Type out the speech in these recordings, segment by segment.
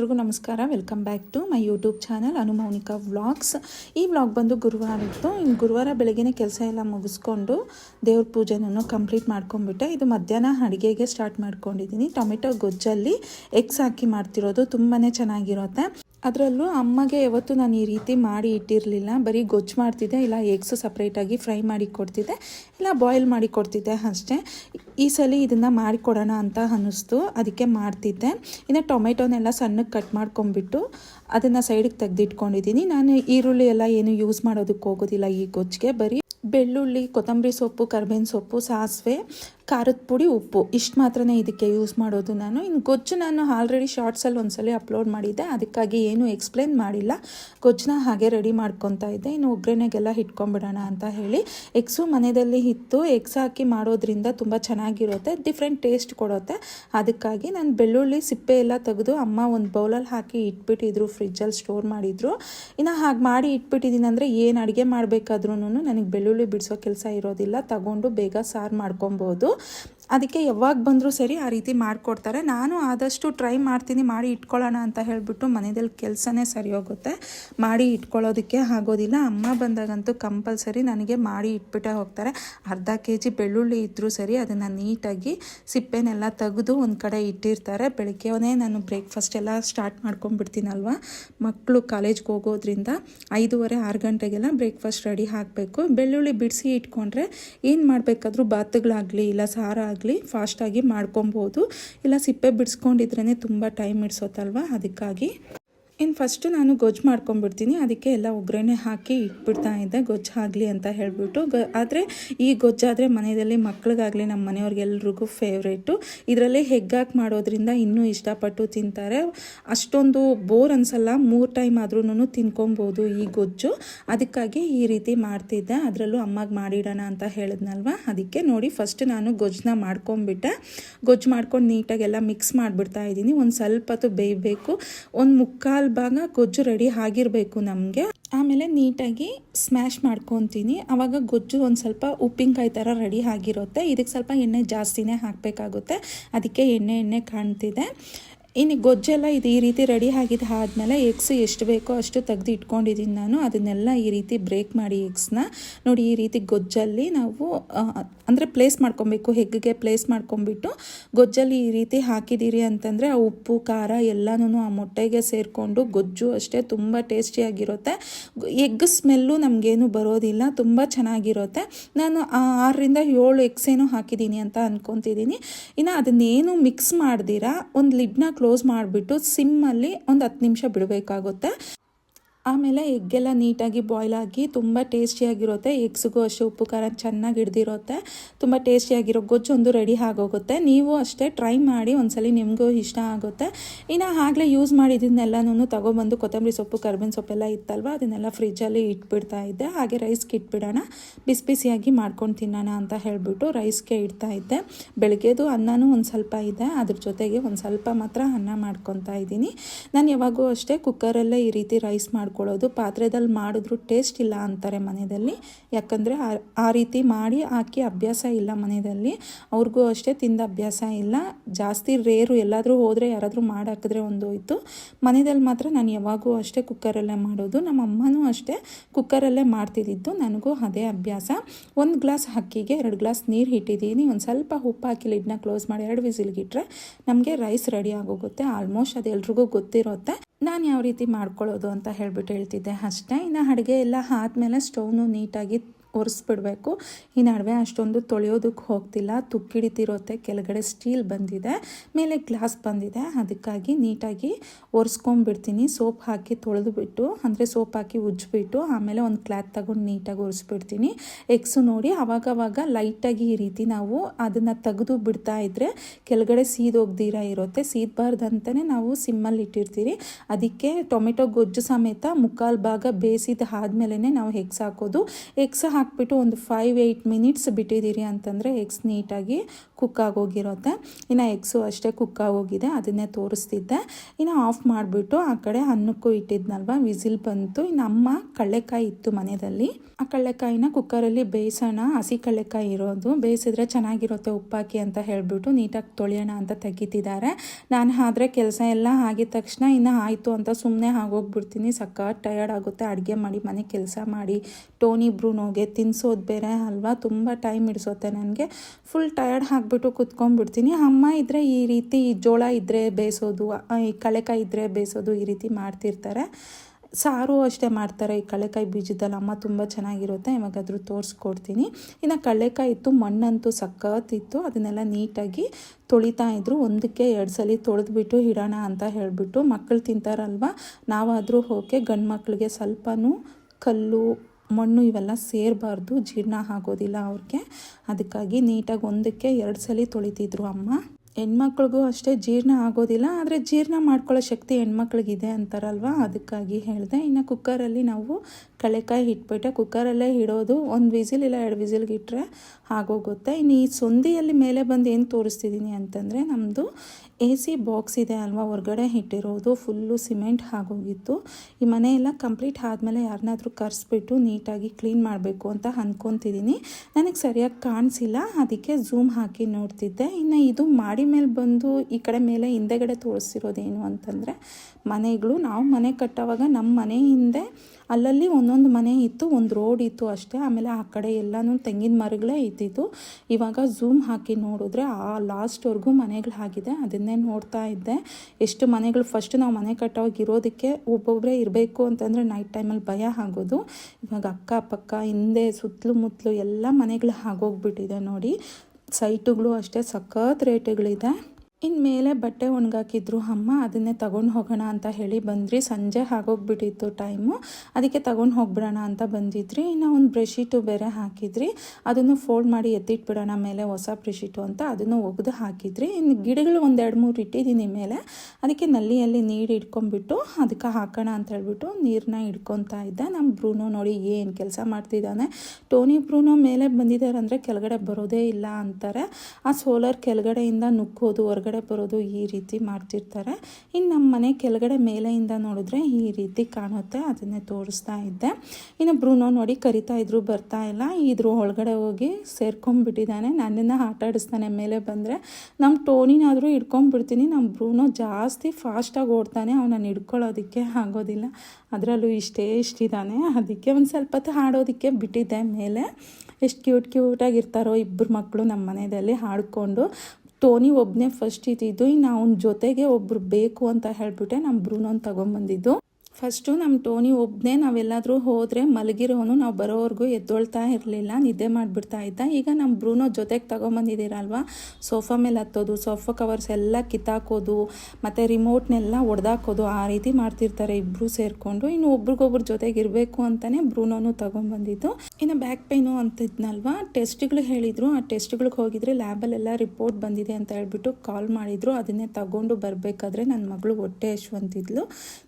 ಎಲ್ರಿಗೂ ನಮಸ್ಕಾರ. Welcome back to my YouTube channel Anumounika vlogs ಈ ವ್ಲಾಗ್ ಬಂದು ಗುರುವಾರ ಇತ್ತು. ಇನ್ನು ಗುರುವಾರ ಬೆಳಗ್ಗೆನೇ ಕೆಲಸ ಎಲ್ಲ ಮುಗಿಸ್ಕೊಂಡು ದೇವ್ರ ಪೂಜೆನೂ ಕಂಪ್ಲೀಟ್ ಮಾಡ್ಕೊಂಡ್ಬಿಟ್ಟೆ. ಇದು ಮಧ್ಯಾಹ್ನ ಅಡುಗೆಗೆ ಸ್ಟಾರ್ಟ್ ಮಾಡ್ಕೊಂಡಿದ್ದೀನಿ. ಟೊಮೆಟೊ ಗೊಜ್ಜಲ್ಲಿ ಎಗ್ಸ್ ಹಾಕಿ ಮಾಡ್ತಿರೋದು ತುಂಬಾ ಚೆನ್ನಾಗಿರುತ್ತೆ. ಅದರಲ್ಲೂ ಅಮ್ಮಗೆ ಯಾವತ್ತೂ ನಾನು ಈ ರೀತಿ ಮಾಡಿ ಇಟ್ಟಿರಲಿಲ್ಲ. ಬರೀ ಗೊಜ್ಜು ಮಾಡ್ತಿದ್ದೆ, ಇಲ್ಲ ಎಗ್ಸು ಸಪ್ರೇಟಾಗಿ ಫ್ರೈ ಮಾಡಿ ಕೊಡ್ತಿದ್ದೆ, ಇಲ್ಲ ಬಾಯ್ಲ್ ಮಾಡಿ ಕೊಡ್ತಿದ್ದೆ ಅಷ್ಟೇ. ಈ ಸಲ ಇದನ್ನು ಮಾಡಿಕೊಡೋಣ ಅಂತ ಅನ್ನಿಸ್ತು. ಅದಕ್ಕೆ ಮಾಡ್ತಿದ್ದೆ. ಇನ್ನು ಟೊಮೆಟೊನೆಲ್ಲ ಸಣ್ಣಕ್ಕೆ ಕಟ್ ಮಾಡ್ಕೊಂಬಿಟ್ಟು ಅದನ್ನು ಸೈಡಿಗೆ ತೆಗೆದಿಟ್ಕೊಂಡಿದ್ದೀನಿ. ನಾನು ಈರುಳ್ಳಿ ಎಲ್ಲ ಏನು ಯೂಸ್ ಮಾಡೋದಕ್ಕೆ ಹೋಗೋದಿಲ್ಲ ಈ ಗೊಜ್ಜಿಗೆ. ಬರೀ ಬೆಳ್ಳುಳ್ಳಿ, ಕೊತ್ತಂಬರಿ ಸೊಪ್ಪು, ಕರ್ಬೇವಿನ ಸೊಪ್ಪು, ಸಾಸಿವೆ ಖಾರದ ಪುಡಿ, ಉಪ್ಪು. ಇಷ್ಟು ಮಾತ್ರನೇ ಇದಕ್ಕೆ ಯೂಸ್ ಮಾಡೋದು ನಾನು. ಇನ್ನು ಗೊಜ್ಜು ನಾನು ಆಲ್ರೆಡಿ ಶಾರ್ಟ್ಸಲ್ಲಿ ಒಂದ್ಸಲ ಅಪ್ಲೋಡ್ ಮಾಡಿದ್ದೆ. ಅದಕ್ಕಾಗಿ ಏನು ಎಕ್ಸ್ಪ್ಲೇನ್ ಮಾಡಿಲ್ಲ. ಗೊಜ್ಜನ್ನ ಹಾಗೆ ರೆಡಿ ಮಾಡ್ಕೊತಾ ಇದ್ದೆ. ಇನ್ನು ಒಗ್ಗರಣೆಗೆಲ್ಲ ಇಟ್ಕೊಂಬಿಡೋಣ ಅಂತ ಹೇಳಿ. ಎಗ್ಸು ಮನೆಯಲ್ಲಿ ಇತ್ತು ಎಗ್ಸ್ ಹಾಕಿ ಮಾಡೋದ್ರಿಂದ ತುಂಬ ಚೆನ್ನಾಗಿರುತ್ತೆ. ಡಿಫ್ರೆಂಟ್ ಟೇಸ್ಟ್ ಕೊಡುತ್ತೆ. ಅದಕ್ಕಾಗಿ ನಾನು ಬೆಳ್ಳುಳ್ಳಿ ಸಿಪ್ಪೆ ಎಲ್ಲ ತೆಗೆದು ಅಮ್ಮ ಒಂದು ಬೌಲಲ್ಲಿ ಹಾಕಿ ಇಟ್ಬಿಟ್ಟಿದ್ರು ಫ್ರಿಜ್ಜಲ್ಲಿ ಸ್ಟೋರ್ ಮಾಡಿದ್ರು. ಇನ್ನು ಹಾಗೆ ಮಾಡಿ ಇಟ್ಬಿಟ್ಟಿದ್ದೀನಿ ಅಂದರೆ ಏನು ಅಡುಗೆ ಮಾಡಬೇಕಾದ್ರೂ ನನಗೆ ಬೆಳ್ಳುಳ್ಳಿ ಬಿಡಿಸೋ ಕೆಲಸ ಇರೋದಿಲ್ಲ. ತಗೊಂಡು ಬೇಗ ಸಾರು ಮಾಡ್ಕೊಬೋದು. ಅದಕ್ಕೆ ಯಾವಾಗ ಬಂದರೂ ಸರಿ ಆ ರೀತಿ ಮಾಡಿಕೊಡ್ತಾರೆ. ನಾನು ಆದಷ್ಟು ಟ್ರೈ ಮಾಡ್ತೀನಿ, ಮಾಡಿ ಇಟ್ಕೊಳ್ಳೋಣ ಅಂತ ಹೇಳಿಬಿಟ್ಟು ಮನೆಯಲ್ಲಿ ಕೆಲಸನೇ ಸರಿ ಹೋಗುತ್ತೆ. ಮಾಡಿ ಇಟ್ಕೊಳ್ಳೋದಕ್ಕೆ ಆಗೋದಿಲ್ಲ. ಅಮ್ಮ ಬಂದಾಗಂತೂ ಕಂಪಲ್ಸರಿ ನನಗೆ ಮಾಡಿ ಇಟ್ಬಿಟ್ಟೆ ಹೋಗ್ತಾರೆ. ಅರ್ಧ ಕೆ ಜಿ ಬೆಳ್ಳುಳ್ಳಿ ಇದ್ದರೂ ಸರಿ ಅದನ್ನು ನೀಟಾಗಿ ಸಿಪ್ಪೆನೆಲ್ಲ ತೆಗೆದು ಒಂದು ಕಡೆ ಇಟ್ಟಿರ್ತಾರೆ. ಬೆಳಗ್ಗೆನೇ ನಾನು ಬ್ರೇಕ್ಫಾಸ್ಟ್ ಎಲ್ಲ ಸ್ಟಾರ್ಟ್ ಮಾಡ್ಕೊಂಡ್ಬಿಡ್ತೀನಲ್ವ? ಮಕ್ಕಳು ಕಾಲೇಜ್ಗೆ ಹೋಗೋದ್ರಿಂದ ಐದೂವರೆ, ಆರು ಗಂಟೆಗೆಲ್ಲ ಬ್ರೇಕ್ಫಾಸ್ಟ್ ರೆಡಿ ಹಾಕಬೇಕು. ಬೆಳ್ಳುಳ್ಳಿ ಬಿಡಿಸಿ ಇಟ್ಕೊಂಡ್ರೆ ಏನು ಮಾಡಬೇಕಾದ್ರೂ ಬಾತುಗಳಾಗಲಿ, ಇಲ್ಲ ಸಾರಾಗಲಿ ಫಾಸ್ಟಾಗಿ ಮಾಡ್ಕೊಬೋದು. ಇಲ್ಲ ಸಿಪ್ಪೆ ಬಿಡಿಸ್ಕೊಂಡಿದ್ರೇ ತುಂಬ ಟೈಮ್ ಹಿಡ್ಸೋತ್ತಲ್ವ? ಅದಕ್ಕಾಗಿ. ಇನ್ನು ಫಸ್ಟು ನಾನು ಗೊಜ್ಜು ಮಾಡ್ಕೊಂಡ್ಬಿಡ್ತೀನಿ. ಅದಕ್ಕೆ ಎಲ್ಲ ಒಗ್ಗರಣೆ ಹಾಕಿ ಇಟ್ಬಿಡ್ತಾ ಇದ್ದೆ. ಗೊಜ್ಜು ಆಗಲಿ ಅಂತ ಹೇಳಿಬಿಟ್ಟು. ಗ, ಆದರೆ ಈ ಗೊಜ್ಜಾದರೆ ಮನೆಯಲ್ಲಿ ಮಕ್ಳಿಗಾಗಲಿ ನಮ್ಮ ಮನೆಯವ್ರಿಗೆಲ್ರಿಗೂ ಫೇವ್ರೇಟು ಇದರಲ್ಲಿ ಹೆಗ್ಗಾಕಿ ಮಾಡೋದ್ರಿಂದ ಇನ್ನೂ ಇಷ್ಟಪಟ್ಟು ತಿಂತಾರೆ. ಅಷ್ಟೊಂದು ಬೋರ್ ಅನಿಸಲ್ಲ. ಮೂರು ಟೈಮ್ ಆದ್ರೂ ತಿನ್ಕೊಬೋದು ಈ ಗೊಜ್ಜು. ಅದಕ್ಕಾಗಿ ಈ ರೀತಿ ಮಾಡ್ತಿದ್ದೆ. ಅದರಲ್ಲೂ ಅಮ್ಮಗೆ ಮಾಡಿಡೋಣ ಅಂತ ಹೇಳಿದ್ನಲ್ವ? ಅದಕ್ಕೆ ನೋಡಿ ಫಸ್ಟ್ ನಾನು ಗೊಜ್ಜನ್ನ ಮಾಡ್ಕೊಂಬಿಟ್ಟೆ ಗೊಜ್ಜು ಮಾಡ್ಕೊಂಡು ನೀಟಾಗೆಲ್ಲ ಮಿಕ್ಸ್ ಮಾಡಿಬಿಡ್ತಾ ಇದ್ದೀನಿ. ಒಂದು ಸ್ವಲ್ಪ ಹೊತ್ತು ಬೇಯಬೇಕು. ಒಂದು ಮುಕ್ಕಾಲು ಭಾಗ ಗೊಜ್ಜು ರೆಡಿ ಆಗಿರಬೇಕು ನಮಗೆ. ಆಮೇಲೆ ನೀಟಾಗಿ ಸ್ಮ್ಯಾಶ್ ಮಾಡ್ಕೊತೀನಿ. ಆವಾಗ ಗೊಜ್ಜು ಒಂದು ಸ್ವಲ್ಪ ಉಪ್ಪಿನಕಾಯಿ ಥರ ರೆಡಿ ಆಗಿರುತ್ತೆ. ಇದಕ್ಕೆ ಸ್ವಲ್ಪ ಎಣ್ಣೆ ಜಾಸ್ತಿನೇ ಹಾಕಬೇಕಾಗುತ್ತೆ. ಅದಕ್ಕೆ ಎಣ್ಣೆ ಎಣ್ಣೆ ಕಾಣ್ತಿದೆ. ಇನ್ನು ಗೊಜ್ಜೆಲ್ಲ ಇದು ಈ ರೀತಿ ರೆಡಿ ಆಗಿದ್ದು ಆದಮೇಲೆ ಎಗ್ಸ್ ಎಷ್ಟು ಬೇಕೋ ಅಷ್ಟು ತೆಗ್ದು ಇಟ್ಕೊಂಡಿದ್ದೀನಿ ನಾನು. ಅದನ್ನೆಲ್ಲ ಈ ರೀತಿ ಬ್ರೇಕ್ ಮಾಡಿ ಎಗ್ಸ್ನ. ನೋಡಿ, ಈ ರೀತಿ ಗೊಜ್ಜಲ್ಲಿ ನಾವು ಅಂದರೆ ಪ್ಲೇಸ್ ಮಾಡ್ಕೊಬೇಕು, ಹೆಗ್ಗೆ ಪ್ಲೇಸ್ ಮಾಡ್ಕೊಂಬಿಟ್ಟು ಗೊಜ್ಜಲ್ಲಿ ಈ ರೀತಿ ಹಾಕಿದ್ದೀರಿ ಅಂತಂದರೆ ಆ ಉಪ್ಪು, ಖಾರ ಎಲ್ಲನೂ ಆ ಮೊಟ್ಟೆಗೆ ಸೇರಿಕೊಂಡು ಗೊಜ್ಜು ಅಷ್ಟೇ ತುಂಬ ಟೇಸ್ಟಿಯಾಗಿರುತ್ತೆ. ಎಗ್ ಸ್ಮೆಲ್ಲು ನಮಗೇನು ಬರೋದಿಲ್ಲ, ತುಂಬ ಚೆನ್ನಾಗಿರುತ್ತೆ. ನಾನು ಆರರಿಂದ ಏಳು ಎಗ್ಸೇನು ಹಾಕಿದ್ದೀನಿ ಅಂತ ಅಂದ್ಕೊತಿದ್ದೀನಿ ಇನ್ನು ಅದನ್ನೇನು ಮಿಕ್ಸ್ ಮಾಡ್ದಿರಾ, ಒಂದು ಲಿಡ್ನ ಕ್ಲೋಸ್ ಮಾಡಿಬಿಟ್ಟು ಸಿಮ್ಮಲ್ಲಿ ಒಂದು ಹತ್ತು ನಿಮಿಷ ಬಿಡಬೇಕಾಗುತ್ತೆ. ಆಮೇಲೆ ಎಗ್ಗೆಲ್ಲ ನೀಟಾಗಿ ಬಾಯ್ಲ್ ಆಗಿ ತುಂಬ ಟೇಸ್ಟಿಯಾಗಿರುತ್ತೆ ಎಗ್ಸ್ಗೂ ಅಷ್ಟೇ ಉಪ್ಪು, ಖಾರ ಚೆನ್ನಾಗಿ ಹಿಡ್ದಿರುತ್ತೆ. ತುಂಬ ಟೇಸ್ಟಿಯಾಗಿರೋ ಗೊಜ್ಜು ಒಂದು ರೆಡಿ ಆಗೋಗುತ್ತೆ. ನೀವು ಅಷ್ಟೇ ಟ್ರೈ ಮಾಡಿ ಒಂದ್ಸಲಿ ನಿಮಗೂ ಇಷ್ಟ ಆಗುತ್ತೆ. ಇನ್ನು ಆಗಲೇ ಯೂಸ್ ಮಾಡಿದ್ದನ್ನೆಲ್ಲನೂ ತೊಗೊಬಂದು ಕೊತ್ತಂಬರಿ ಸೊಪ್ಪು, ಕರ್ಬೇವಿನ ಸೊಪ್ಪೆಲ್ಲ ಇತ್ತಲ್ವ? ಅದನ್ನೆಲ್ಲ ಫ್ರಿಜ್ಜಲ್ಲಿ ಇಟ್ಬಿಡ್ತಾ ಇದ್ದೆ. ಹಾಗೆ ರೈಸ್ಗೆ ಇಟ್ಬಿಡೋಣ. ಬಿಸಿ ಬಿಸಿಯಾಗಿ ಮಾಡ್ಕೊಂಡು ತಿನ್ನೋಣ ಅಂತ ಹೇಳಿಬಿಟ್ಟು ರೈಸ್ಗೆ ಇಡ್ತಾ ಇದ್ದೆ. ಬೆಳಗ್ಗೆದು ಅನ್ನನೂ ಒಂದು ಸ್ವಲ್ಪ ಇದೆ. ಅದ್ರ ಜೊತೆಗೆ ಒಂದು ಸ್ವಲ್ಪ ಮಾತ್ರ ಅನ್ನ ಮಾಡ್ಕೊತಾ ಇದ್ದೀನಿ. ನಾನು ಯಾವಾಗೂ ಅಷ್ಟೇ ಕುಕ್ಕರಲ್ಲೇ ಈ ರೀತಿ ರೈಸ್ ಮಾಡಿ ಮಾಡ್ಕೊಳ್ಳೋದು. ಪಾತ್ರೆದಲ್ಲಿ ಮಾಡಿದ್ರು ಟೇಸ್ಟ್ ಇಲ್ಲ ಅಂತಾರೆ ಮನೆಯಲ್ಲಿ. ಯಾಕಂದರೆ ಆ ರೀತಿ ಮಾಡಿ ಹಾಕಿ ಅಭ್ಯಾಸ ಇಲ್ಲ ಮನೆಯಲ್ಲಿ. ಅವ್ರಿಗೂ ಅಷ್ಟೇ ತಿಂದ ಅಭ್ಯಾಸ ಇಲ್ಲ. ಜಾಸ್ತಿ ರೇರು ಎಲ್ಲಾದರೂ ಹೋದರೆ ಯಾರಾದರೂ ಮಾಡಿ ಹಾಕಿದ್ರೆ ಒಂದು ಹೋಯ್ತು ಮನೆಯಲ್ಲಿ ಮಾತ್ರ ನಾನು ಯಾವಾಗೂ ಅಷ್ಟೇ ಕುಕ್ಕರಲ್ಲೇ ಮಾಡೋದು. ನಮ್ಮ ಅಮ್ಮನೂ ಅಷ್ಟೇ ಕುಕ್ಕರಲ್ಲೇ ಮಾಡ್ತಿದ್ದಿದ್ದು. ನನಗೂ ಅದೇ ಅಭ್ಯಾಸ. ಒಂದು ಗ್ಲಾಸ್ ಹಕ್ಕಿಗೆ ಎರಡು ಗ್ಲಾಸ್ ನೀರು ಇಟ್ಟಿದ್ದೀನಿ ಒಂದು ಸ್ವಲ್ಪ ಉಪ್ಪು ಹಾಕಿ ಲಿಡ್ನ ಕ್ಲೋಸ್ ಮಾಡಿ ಎರಡು ವಿಸಿಲ್ಗಿಟ್ರೆ ನಮಗೆ ರೈಸ್ ರೆಡಿ ಆಗೋಗುತ್ತೆ. ಆಲ್ಮೋಸ್ಟ್ ಅದು ಎಲ್ರಿಗೂ ಗೊತ್ತಿರುತ್ತೆ. ನಾನು ಯಾವ ರೀತಿ ಮಾಡ್ಕೊಳ್ಳೋದು ಅಂತ ಹೇಳ್ಬಿಟ್ಟು ಹೇಳ್ತಿದ್ದೆ. ಅಷ್ಟೇ ಇನ್ನು ಅಡುಗೆ ಎಲ್ಲ ಆದಮೇಲೆ ಸ್ಟೌನು ನೀಟಾಗಿ ಒರೆಸ್ಬಿಡ್ಬೇಕು. ಈ ನಡುವೆ ಅಷ್ಟೊಂದು ತೊಳೆಯೋದಕ್ಕೆ ಹೋಗ್ತಿಲ್ಲ. ತುಕ್ಕಿಡಿತಿರುತ್ತೆ ಕೆಳಗಡೆ ಸ್ಟೀಲ್ ಬಂದಿದೆ. ಮೇಲೆ ಗ್ಲಾಸ್ ಬಂದಿದೆ. ಅದಕ್ಕಾಗಿ ನೀಟಾಗಿ ಒರೆಸ್ಕೊಂಬಿಡ್ತೀನಿ ಸೋಪ್ ಹಾಕಿ ತೊಳೆದುಬಿಟ್ಟು, ಅಂದರೆ ಸೋಪ್ ಹಾಕಿ ಉಜ್ಜಿಬಿಟ್ಟು, ಆಮೇಲೆ ಒಂದು ಕ್ಲಾತ್ ತಗೊಂಡು ನೀಟಾಗಿ ಒರೆಸ್ಬಿಡ್ತೀನಿ. ಎಗ್ಸು ನೋಡಿ, ಅವಾಗವಾಗ ಲೈಟಾಗಿ ಈ ರೀತಿ ನಾವು ಅದನ್ನು ತೆಗೆದು ಬಿಡ್ತಾ ಇದ್ದರೆ ಕೆಳಗಡೆ ಸೀದೋಗ್ದಿರ ಇರುತ್ತೆ. ಸೀದಬಾರ್ದಂತಲೇ ನಾವು ಸಿಮ್ಮಲ್ಲಿ ಇಟ್ಟಿರ್ತೀವಿ ಅದಕ್ಕೆ ಟೊಮೆಟೊ ಗೊಜ್ಜು ಸಮೇತ ಮುಕ್ಕಾಲು ಭಾಗ ಬೇಯಿಸಿದ ಆದಮೇಲೆ ನಾವು ಎಗ್ಸ್ ಹಾಕೋದು. ಎಗ್ಸ್ ಹಾಕ್ಬಿಟ್ಟು ಒಂದು ಫೈವ್ ಏಯ್ಟ್ ಮಿನಿಟ್ಸ್ ಬಿಟ್ಟಿದ್ದೀರಿ ಅಂತಂದರೆ ಎಗ್ಸ್ ನೀಟಾಗಿ ಕುಕ್ ಆಗೋಗಿರುತ್ತೆ. ಇನ್ನು ಎಗ್ಸು ಅಷ್ಟೇ ಕುಕ್ ಆಗೋಗಿದೆ, ಅದನ್ನೇ ತೋರಿಸ್ತಿದ್ದೆ. ಇನ್ನು ಆಫ್ ಮಾಡಿಬಿಟ್ಟು ಆ ಕಡೆ ಅನ್ನಕ್ಕೂ ಇಟ್ಟಿದ್ನಲ್ವ, ವಿಸಿಲ್ ಬಂತು. ಇನ್ನು ಅಮ್ಮ ಕಳ್ಳೆಕಾಯಿ ಇತ್ತು ಮನೆಯಲ್ಲಿ. ಆ ಕಳ್ಳೆಕಾಯಿನ ಕುಕ್ಕರಲ್ಲಿ ಬೇಯಿಸೋಣ, ಹಸಿ ಕಳ್ಳೆಕಾಯಿ ಇರೋದು. ಬೇಯಿಸಿದ್ರೆ ಚೆನ್ನಾಗಿರುತ್ತೆ ಉಪ್ಪಾಕಿ ಅಂತ ಹೇಳಿಬಿಟ್ಟು ನೀಟಾಗಿ ತೊಳೆಯೋಣ ಅಂತ ತೆಗಿತಿದ್ದಾರೆ. ನಾನು ಆದರೆ ಕೆಲಸ ಎಲ್ಲ ಆಗಿದ ತಕ್ಷಣ ಇನ್ನು ಆಯಿತು ಅಂತ ಸುಮ್ಮನೆ ಆಗೋಗ್ಬಿಡ್ತೀನಿ. ಸಕ್ಕ ಟಯರ್ಡ್ ಆಗುತ್ತೆ. ಅಡುಗೆ ಮಾಡಿ, ಮನೆ ಕೆಲಸ ಮಾಡಿ, ಟೋನಿ ಬ್ರೂನೋಗೆ ತಿನ್ಸೋದು ಬೇರೆ ಅಲ್ವಾ? ತುಂಬ ಟೈಮ್ ಹಿಡಿಸುತ್ತೆ ನನಗೆ. ಫುಲ್ ಟಯರ್ಡ್ ಹಾಕ್ಬಿಟ್ಟು ಕುತ್ಕೊಂಡ್ಬಿಡ್ತೀನಿ. ಅಮ್ಮ ಇದ್ದರೆ ಈ ರೀತಿ ಜೋಳ ಇದ್ದರೆ ಬೇಯಿಸೋದು ಈ ಕಳೆಕಾಯಿ ಇದ್ದರೆ ಬೇಯಿಸೋದು ಈ ರೀತಿ ಮಾಡ್ತಿರ್ತಾರೆ. ಸಾರು ಅಷ್ಟೇ ಮಾಡ್ತಾರೆ ಈ ಕಳೆಕಾಯಿ ಬೀಜದಲ್ಲಿ. ಅಮ್ಮ ತುಂಬ ಚೆನ್ನಾಗಿರುತ್ತೆ. ಇವಾಗಾದರೂ ತೋರಿಸ್ಕೊಡ್ತೀನಿ. ಇನ್ನು ಕಳೆಕಾಯಿ ಇತ್ತು, ಮಣ್ಣಂತೂ ಸಖತ್ತಿತ್ತು ಅದನ್ನೆಲ್ಲ ನೀಟಾಗಿ ತೊಳಿತಾ ಇದ್ರು. ಒಂದಕ್ಕೆ ಎರಡು ಸಲ ತೊಳೆದ್ಬಿಟ್ಟು ಇಡೋಣ ಅಂತ ಹೇಳಿಬಿಟ್ಟು ಮಕ್ಕಳು ತಿಂತಾರಲ್ವ? ನಾವಾದರೂ ಹೋಗಿ ಗಂಡು ಮಕ್ಕಳಿಗೆ ಸ್ವಲ್ಪನೂ ಕಲ್ಲು ಮಣ್ಣು ಇವೆಲ್ಲ ಸೇರಬಾರ್ದು ಜೀರ್ಣ ಆಗೋದಿಲ್ಲ ಅವ್ರಿಗೆ. ಅದಕ್ಕಾಗಿ ನೀಟಾಗಿ ಒಂದಕ್ಕೆ ಎರಡು ಸಲ ತೊಳಿತಿದ್ರು ಅಮ್ಮ. ಹೆಣ್ಮಕ್ಳಿಗೂ ಅಷ್ಟೇ ಜೀರ್ಣ ಆಗೋದಿಲ್ಲ, ಆದರೆ ಜೀರ್ಣ ಮಾಡ್ಕೊಳ್ಳೋ ಶಕ್ತಿ ಹೆಣ್ಮಕ್ಳಿಗಿದೆ ಅಂತಾರಲ್ವ? ಅದಕ್ಕಾಗಿ ಹೇಳಿದೆ, ಇನ್ನು ಕುಕ್ಕರಲ್ಲಿ ನಾವು ಕಳೆಕಾಯಿ ಇಟ್ಬಿಟ್ಟೆ ಕುಕ್ಕರಲ್ಲೇ ಇಡೋದು ಒಂದು ವಿಸಿಲ್ ಇಲ್ಲ ಎರಡು ವಿಸಿಲ್ಗೆ ಇಟ್ಟರೆ ಆಗೋಗುತ್ತೆ. ಇನ್ನು ಈ ಸೊಂದಿಯಲ್ಲಿ ಮೇಲೆ ಬಂದು ಏನು ತೋರಿಸ್ತಿದ್ದೀನಿ ಅಂತಂದರೆ ನಮ್ಮದು ಎ ಸಿ ಬಾಕ್ಸ್ ಇದೆ ಅಲ್ವಾ? ಹೊರಗಡೆ ಇಟ್ಟಿರೋದು ಫುಲ್ಲು ಸಿಮೆಂಟ್ ಆಗೋಗಿತ್ತು. ಈ ಮನೆಯೆಲ್ಲ ಕಂಪ್ಲೀಟ್ ಆದಮೇಲೆ ಯಾರನ್ನಾದ್ರೂ ಕರೆಸ್ಬಿಟ್ಟು ನೀಟಾಗಿ ಕ್ಲೀನ್ ಮಾಡಬೇಕು ಅಂತ ಅಂದ್ಕೊತಿದ್ದೀನಿ ನನಗೆ ಸರಿಯಾಗಿ ಕಾಣಿಸಿಲ್ಲ, ಅದಕ್ಕೆ ಝೂಮ್ ಹಾಕಿ ನೋಡ್ತಿದ್ದೆ. ಇನ್ನು ಇದು ಮಾಡಿ ಮೇಲೆ ಬಂದು ಈ ಕಡೆ ಮೇಲೆ ಹಿಂದೆಗಡೆ ತೋರಿಸಿರೋದೇನು ಅಂತಂದರೆ, ಮನೆಗಳು ನಾವು ಮನೆ ಕಟ್ಟೋವಾಗ ನಮ್ಮ ಮನೆ ಹಿಂದೆ ಅಲ್ಲಲ್ಲಿ ಒಂದೊಂದು ಮನೆ ಇತ್ತು, ಒಂದು ರೋಡ್ ಇತ್ತು ಅಷ್ಟೇ. ಆಮೇಲೆ ಆ ಕಡೆ ಎಲ್ಲನೂ ತೆಂಗಿನ ಮರಗಳೇ ಇದ್ದಿತ್ತು ಇವಾಗ ಝೂಮ್ ಹಾಕಿ ನೋಡಿದ್ರೆ ಆ ಲಾಸ್ಟ್ವರೆಗೂ ಮನೆಗಳಾಗಿದೆ ಅದನ್ನೇ ನೋಡ್ತಾ ಇದ್ದೆ. ಎಷ್ಟು ಮನೆಗಳು ಫಸ್ಟ್ ನಾವು ಮನೆ ಕಟ್ಟೋವಾಗ ಇರೋದಕ್ಕೆ ಒಬ್ಬೊಬ್ಬರೇ ಇರಬೇಕು ಅಂತಂದರೆ ನೈಟ್ ಟೈಮಲ್ಲಿ ಭಯ ಆಗೋದು. ಇವಾಗ ಅಕ್ಕಪಕ್ಕ, ಹಿಂದೆ ಸುತ್ತಲೂ ಮುತ್ತಲು ಎಲ್ಲ ಮನೆಗಳು ಆಗೋಗ್ಬಿಟ್ಟಿದೆ ನೋಡಿ. ಸೈಟುಗಳು ಅಷ್ಟೇ ಸಖತ್ ರೇಟುಗಳಿದೆ. ಇನ್ನು ಮೇಲೆ ಬಟ್ಟೆ ಒಣಗಾಕಿದ್ರು, ಅಮ್ಮ, ಅದನ್ನೇ ತಗೊಂಡು ಹೋಗೋಣ ಅಂತ ಹೇಳಿ ಬಂದ್ರಿ. ಸಂಜೆ ಆಗೋಗ್ಬಿಟ್ಟಿತ್ತು ಟೈಮು. ಅದಕ್ಕೆ ತಗೊಂಡು ಹೋಗ್ಬಿಡೋಣ ಅಂತ ಬಂದಿದ್ರಿ. ಇನ್ನು ಒಂದು ಬ್ರೆಶೀಟು ಬೇರೆ ಹಾಕಿದ್ರಿ. ಅದನ್ನು ಫೋಲ್ಡ್ ಮಾಡಿ ಎತ್ತಿಟ್ಬಿಡೋಣ ಮೇಲೆ ಹೊಸ ಬ್ರೆಶೀಟು ಅಂತ ಅದನ್ನು ಒಗೆದು ಹಾಕಿದ್ರಿ. ಇನ್ನು ಗಿಡಗಳು ಒಂದೆರಡು ಮೂರು ಇಟ್ಟಿದ್ದೀನಿ ಮೇಲೆ. ಅದಕ್ಕೆ ನಲ್ಲಿಯಲ್ಲಿ ನೀರು ಇಟ್ಕೊಂಡ್ಬಿಟ್ಟು ಅದಕ್ಕೆ ಹಾಕೋಣ ಅಂತ ಹೇಳ್ಬಿಟ್ಟು ನೀರನ್ನ ಇಟ್ಕೊತಾ ಇದ್ದೆ. ನಮ್ಮ ಬ್ರೂನೋ ನೋಡಿ ಏನು ಕೆಲಸ ಮಾಡ್ತಿದ್ದಾನೆ. ಟೋನಿ ಬ್ರೂನೋ ಮೇಲೆ ಬಂದಿದ್ದಾರೆ ಅಂದರೆ ಕೆಳಗಡೆ ಬರೋದೇ ಇಲ್ಲ ಅಂತಾರೆ. ಆ ಸೋಲಾರ್ ಕೆಳಗಡೆಯಿಂದ ನುಗ್ಗೋದು, ಹೊರಗಡೆ ಬರೋದು ಈ ರೀತಿ ಮಾಡ್ತಿರ್ತಾರೆ. ಇನ್ನು ನಮ್ಮ ಮನೆ ಕೆಳಗಡೆ ಮೇಲೆಯಿಂದ ನೋಡಿದ್ರೆ ಈ ರೀತಿ ಕಾಣುತ್ತೆ, ಅದನ್ನೇ ತೋರಿಸ್ತಾ ಇದ್ದೆ. ಇನ್ನು ಬ್ರೂನೋ ನೋಡಿ ಕರಿತಾ ಇದ್ರು, ಬರ್ತಾ ಇಲ್ಲ. ಇದ್ರ ಒಳಗಡೆ ಹೋಗಿ ಸೇರ್ಕೊಂಡ್ಬಿಟ್ಟಿದ್ದಾನೆ. ನನ್ನನ್ನು ಆಟ ಆಡಿಸ್ತಾನೆ. ಮೇಲೆ ಬಂದರೆ ನಮ್ಮ ಟೋನಿನಾದರೂ ಹಿಡ್ಕೊಂಡ್ಬಿಡ್ತೀನಿ. ನಮ್ಮ ಬ್ರೂನೋ ಜಾಸ್ತಿ ಫಾಸ್ಟಾಗಿ ಓಡ್ತಾನೆ. ಅವನನ್ನು ಹಿಡ್ಕೊಳ್ಳೋದಕ್ಕೆ ಆಗೋದಿಲ್ಲ. ಅದರಲ್ಲೂ ಇಷ್ಟೇ ಇಷ್ಟಿದ್ದಾನೆ ಅದಕ್ಕೆ ಒಂದು ಸ್ವಲ್ಪ ಹೊತ್ತು ಹಾಡೋದಕ್ಕೆ ಬಿಟ್ಟಿದ್ದೆ. ಮೇಲೆ ಎಷ್ಟು ಕ್ಯೂಟ್ ಕ್ಯೂಟಾಗಿರ್ತಾರೋ ಇಬ್ಬರು ಮಕ್ಕಳು ನಮ್ಮ ಮನೆಯಲ್ಲಿ ಆಡ್ಕೊಂಡು ಟೋನಿ ಒಬ್ಬನೇ ಫಸ್ಟ್ ಇದ್ದಿದ್ದು ಇನ್ನು ಅವನ ಜೊತೆಗೆ ಒಬ್ಬರು ಬೇಕು ಅಂತ ಹೇಳ್ಬಿಟ್ಟೆ. ನಮ್ಮ ಬ್ರೂನೋನ್ ತೊಗೊಂಬಂದಿದ್ದು. ಫಸ್ಟು ನಮ್ಮ ಟೋನಿ ಒಬ್ಬನೇ ನಾವೆಲ್ಲಾದರೂ ಹೋದರೆ ಮಲಗಿರೋನು ನಾವು ಬರೋವರೆಗೂ ಎದ್ದೊಳ್ತಾ ಇರಲಿಲ್ಲ, ನಿದ್ದೆ ಮಾಡಿಬಿಡ್ತಾ ಇದ್ದ. ಈಗ ನಮ್ಮ ಬ್ರೂನೋ ಜೊತೆಗೆ ತೊಗೊಂಬಂದಿದ್ದೀರಲ್ವ? ಸೋಫಾ ಮೇಲೆ ಹತ್ತೋದು, ಸೋಫಾ ಕವರ್ಸ್ ಎಲ್ಲ ಕಿತ್ತಾಕೋದು, ಮತ್ತು ರಿಮೋಟ್ನೆಲ್ಲ ಒಡೆದಾಕೋದು, ಆ ರೀತಿ ಮಾಡ್ತಿರ್ತಾರೆ ಇಬ್ಬರು ಸೇರಿಕೊಂಡು. ಇನ್ನು ಒಬ್ರಿಗೊಬ್ರು ಜೊತೆಗೆ ಇರಬೇಕು ಅಂತಲೇ ಬ್ರೂನೋನು ತೊಗೊಂಬಂದಿದ್ದು. ಇನ್ನು ಬ್ಯಾಕ್ ಪೈನು ಅಂತಿದ್ನಲ್ವ? ಟೆಸ್ಟ್ಗಳು ಹೇಳಿದರು. ಆ ಟೆಸ್ಟ್ಗಳಿಗೆ ಹೋಗಿದ್ರೆ ಲ್ಯಾಬಲ್ಲೆಲ್ಲ ರಿಪೋರ್ಟ್ ಬಂದಿದೆ ಅಂತ ಹೇಳ್ಬಿಟ್ಟು ಕಾಲ್ ಮಾಡಿದರು. ಅದನ್ನೇ ತಗೊಂಡು ಬರಬೇಕಾದ್ರೆ ನನ್ನ ಮಗಳು ಹೊಟ್ಟೆ ಯಶವಂತಿದ್ಲು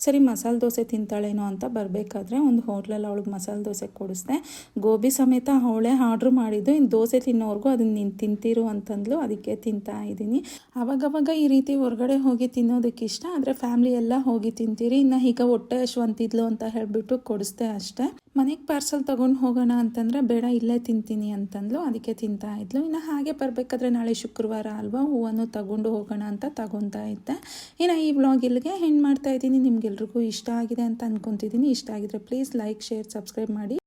ಸರಿ, ಮಸಾಲೆ ತಿಂತಾಳೇನೋ ಅಂತ ಬರಬೇಕಾದ್ರೆ ಒಂದು ಹೋಟ್ಲಲ್ಲಿ ಅವಳಿಗೆ ಮಸಾಲೆ ದೋಸೆ ಕೊಡಿಸ್ದೆ. ಗೋಬಿ ಸಮೇತ ಅವಳೇ ಆರ್ಡ್ರ್ ಮಾಡಿದ್ದು. ಇನ್ನು ದೋಸೆ ತಿನ್ನೋರ್ಗೂ ಅದನ್ನ ನೀನು ತಿಂತಿರು ಅಂತಂದ್ಲು. ಅದಕ್ಕೆ ತಿಂತಾ ಇದ್ದೀನಿ. ಅವಾಗವಾಗ ಈ ರೀತಿ ಹೊರಗಡೆ ಹೋಗಿ ತಿನ್ನೋದಕ್ಕೆ ಇಷ್ಟ. ಆದರೆ ಫ್ಯಾಮ್ಲಿ ಎಲ್ಲ ಹೋಗಿ ತಿಂತೀರಿ. ಇನ್ನು ಈಗ ಹೊಟ್ಟೆ ಅಂತಿದ್ಲು ಅಂತ ಹೇಳಿಬಿಟ್ಟು ಕೊಡಿಸ್ದೆ ಅಷ್ಟೇ. ಮನೆಗೆ ಪಾರ್ಸಲ್ ತೊಗೊಂಡು ಹೋಗೋಣ ಅಂತಂದರೆ ಬೇಡ, ಇಲ್ಲೇ ತಿಂತೀನಿ ಅಂತಂದ್ಲು, ಅದಕ್ಕೆ ತಿಂತಾ ಇದ್ಲು. ಇನ್ನು ಹಾಗೆ ಬರಬೇಕಾದ್ರೆ ನಾಳೆ ಶುಕ್ರವಾರ ಅಲ್ವಾ, ಹೂವನ್ನು ತಗೊಂಡು ಹೋಗೋಣ ಅಂತ ತಗೊತಾ ಇದ್ದೆ. ಇನ್ನು ಈ ಬ್ಲಾಗ್ ಇಲ್ಲಿಗೆ ಹೆಣ್ಣು ಮಾಡ್ತಾ ಇದ್ದೀನಿ. ನಿಮ್ಗೆಲ್ರಿಗೂ ಇಷ್ಟ ಆಗಿದೆ ಅಂತ ಅಂದ್ಕೊತಿದ್ದೀನಿ ಇಷ್ಟ ಆಗಿದ್ರೆ ಪ್ಲೀಸ್ ಲೈಕ್ ಶೇರ್ ಸಬ್ಸ್ಕ್ರೈಬ್ ಮಾಡಿ.